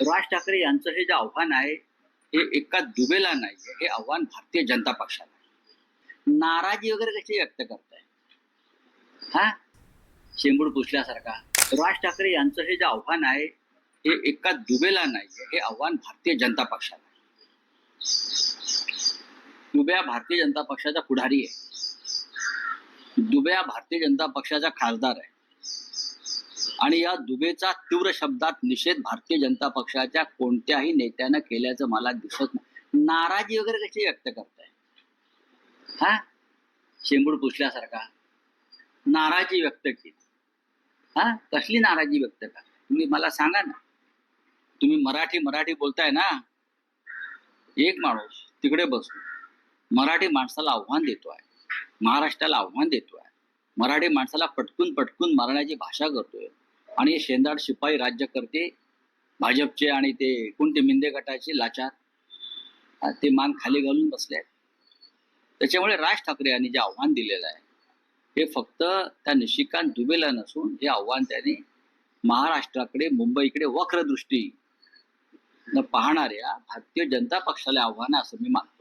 राज ठाकरे यांचं हे जे आव्हान आहे हे एका दुबेला नाही हे आव्हान भारतीय जनता पक्षाला नाराजी वगैरे कशी व्यक्त करताय? हा? शेंबूड पुसल्यासारखा. राज ठाकरे यांचं हे जे आव्हान आहे हे एका दुबेला नाही हे आव्हान भारतीय जनता पक्षाला आहे. भारतीय जनता पक्षाचा पुढारी आहे. दुबया भारतीय जनता पक्षाचा खासदार आहे. आणि या दुबेचा तीव्र शब्दात निषेध भारतीय जनता पक्षाच्या कोणत्याही नेत्यानं केल्याचं मला दिसत नाही. नाराजी वगैरे कशी व्यक्त करताय? हा? शेंबूड पुसल्यासारखा. नाराजी व्यक्त केली. हा? कसली नाराजी व्यक्त करा तुम्ही मला सांगा ना. तुम्ही मराठी मराठी बोलताय ना. एक माणूस तिकडे बसून मराठी माणसाला आव्हान देतो आहे महाराष्ट्राला आव्हान देतो आहे मराठी माणसाला पटकून पटकून मारण्याची भाषा करतोय. आणि शेंदाड शिपाई राज्यकर्ते भाजपचे आणि ते कोणते मिंदे गटाचे लाचार ते मान खाली घालून बसले आहेत. त्याच्यामुळे राज ठाकरे यांनी जे आव्हान दिलेलं आहे हे फक्त त्या निशिकांत दुबेला नसून हे आव्हान त्यांनी महाराष्ट्राकडे मुंबईकडे वक्रदृष्टी न पाहणाऱ्या भारतीय जनता पक्षाला आव्हान असं मी मानतो.